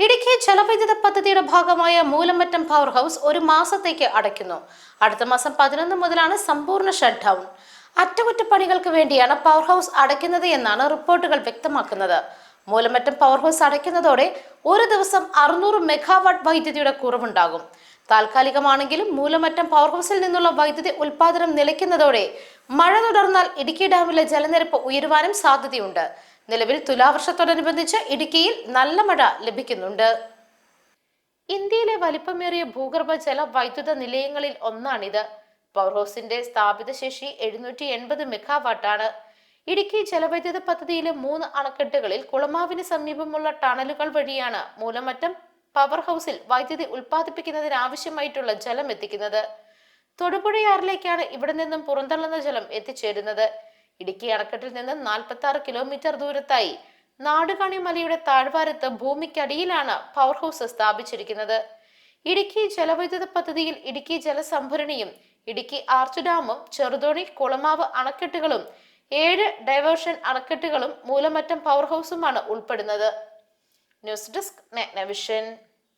ഇടുക്കി ജലവൈദ്യുത പദ്ധതിയുടെ ഭാഗമായ മൂലമറ്റം പവർ ഹൗസ് ഒരു മാസത്തേക്ക് അടയ്ക്കുന്നു. അടുത്ത മാസം പതിനൊന്ന് മുതലാണ് സമ്പൂർണ ഷട്ട് ഡൗൺ അറ്റകുറ്റപ്പണികൾക്ക് വേണ്ടിയാണ് പവർ ഹൗസ് അടയ്ക്കുന്നത് എന്നാണ് റിപ്പോർട്ടുകൾ വ്യക്തമാക്കുന്നത്. മൂലമറ്റം പവർ ഹൗസ് അടയ്ക്കുന്നതോടെ ഒരു ദിവസം അറുന്നൂറ് മെഗാവാട്ട് വൈദ്യുതിയുടെ കുറവുണ്ടാകും. താൽക്കാലികമാണെങ്കിലും മൂലമറ്റം പവർ ഹൗസിൽ നിന്നുള്ള വൈദ്യുതി ഉൽപാദനം നിലയ്ക്കുന്നതോടെ മഴ തുടർന്നാൽ ഇടുക്കി ഡാമിലെ ജലനിരപ്പ് ഉയരുവാനും സാധ്യതയുണ്ട്. നിലവിൽ തുലാവർഷത്തോടനുബന്ധിച്ച് ഇടുക്കിയിൽ നല്ല മഴ ലഭിക്കുന്നുണ്ട്. ഇന്ത്യയിലെ വലിപ്പമേറിയ ഭൂഗർഭ ജല വൈദ്യുത നിലയങ്ങളിൽ ഒന്നാണിത്. പവർഹൗസിന്റെ സ്ഥാപിത ശേഷി എഴുന്നൂറ്റി എൺപത് മെഗാവാട്ടാണ്. ഇടുക്കി ജലവൈദ്യുത പദ്ധതിയിലെ മൂന്ന് അണക്കെട്ടുകളിൽ കുളമാവിന് സമീപമുള്ള ടണലുകൾ വഴിയാണ് മൂലമറ്റം പവർ ഹൗസിൽ വൈദ്യുതി ഉൽപ്പാദിപ്പിക്കുന്നതിന് ആവശ്യമായിട്ടുള്ള ജലം എത്തിക്കുന്നത്. തൊടുപുഴയാറിലേക്കാണ് ഇവിടെ നിന്നും പുറന്തള്ളുന്ന ജലം എത്തിച്ചേരുന്നത്. ഇടുക്കി അണക്കെട്ടിൽ നിന്ന് നാൽപ്പത്തി ആറ് കിലോമീറ്റർ ദൂരത്തായി നാടുകാണി മലയുടെ താഴ്വാരത്ത് ഭൂമിക്കടിയിലാണ് പവർ ഹൗസ് സ്ഥാപിച്ചിരിക്കുന്നത്. ഇടുക്കി ജലവൈദ്യുത പദ്ധതിയിൽ ഇടുക്കി ജലസംഭരണിയും ഇടുക്കി ആർച്ച് ഡാമും ചെറുതോണി കുളമാവ് അണക്കെട്ടുകളും ഏഴ് ഡൈവേർഷൻ അണക്കെട്ടുകളും മൂലമറ്റം പവർ ഹൗസുമാണ് ഉൾപ്പെടുന്നത്. News desk നെവിഷൻ